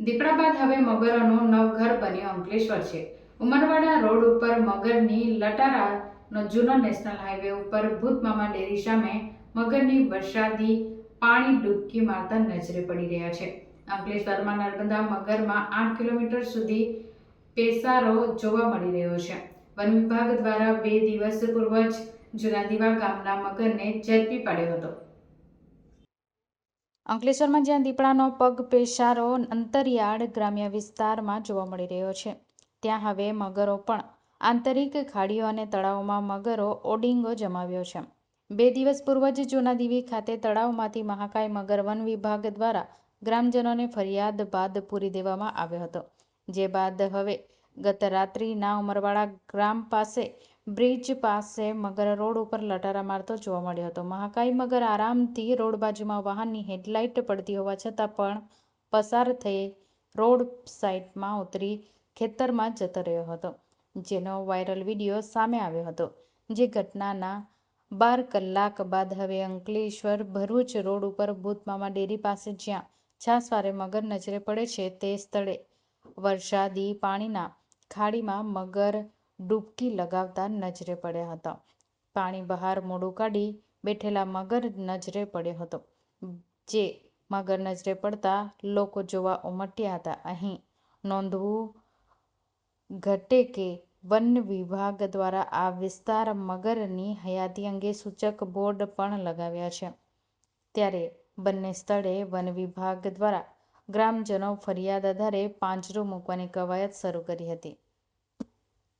દીપડા બાદ હવે મગરોનું નવઘર બન્યું અંકલેશ્વર છે. ઉમરવાડા રોડ ઉપર મગરની લટારાનો જૂનો નેશનલ હાઈવે ઉપર ભૂતમામા ડેરી સામે મગરની વરસાદી પાણી ડૂબકી મારતા નજરે પડી રહ્યા છે. અંકલેશ્વરમાં નર્મદા મગરમાં આઠ કિલોમીટર સુધી પેસારો જોવા મળી રહ્યો છે. વન વિભાગ દ્વારા બે દિવસ પૂર્વ જ જુનાદીવા ગામના મગરને ઝડપી પાડ્યો હતો. અંકલેશ્વરમાં જ્યાં દીપડાનો પગ પેશારો અંતરિયાળ ગ્રામ્ય વિસ્તારમાં જોવા મળી રહ્યો છે. ત્યાં હવે મગરો પણ. આંતરિક ખાડીઓ અને તળાવમાં મગરો ઓડિંગો જમાવ્યો છે. બે દિવસ પૂર્વ જ જૂનાદીવી ખાતે તળાવમાંથી મહાકાય મગર વન વિભાગ દ્વારા ગ્રામજનોને ફરિયાદ બાદ પૂરી દેવામાં આવ્યો હતો. જે બાદ હવે ગત રાત્રિના ઉમરવાડા ગ્રામ પાસે બ્રિજ પાસે મગર રોડ ઉપર લટારા મારતો જોવા મળ્યો હતો. મહાકાય મગર આરામથી રોડ બાજુમાં વાહનની હેડલાઇટ પડતી હોવા છતાં પણ પસાર થઈ રોડ સાઇડમાં ઉતરી ખેતરમાં જતો રહ્યો હતો, જેનો વાયરલ વીડિયો સામે આવ્યો હતો, જે ઘટનાના બાર કલાક બાદ હવે અંકલેશ્વર ભરૂચ રોડ ઉપર ભૂતમામા ડેરી પાસે જ્યાં છાસવારે મગર નજરે પડે છે, તે સ્થળે વરસાદી પાણીના ખાડીમાં મગર ડૂબકી લગાવતા નજરે પડ્યા હતા. પાણી બહાર મોડું કાઢી બેઠેલા મગર નજરે પડ્યો હતો. જે મગર નજરે પડતા લોકો જોવા ઉમટ્યા હતા. અહીં નોંધવું ઘટે કે વન વિભાગ દ્વારા આ વિસ્તાર મગરની હયાતી અંગે સૂચક બોર્ડ પણ લગાવ્યા છે. ત્યારે બંને સ્થળે વન વિભાગ દ્વારા ગ્રામજનો ફરિયાદ આધારે પાંજરું મૂકવાની કવાયત શરૂ કરી હતી.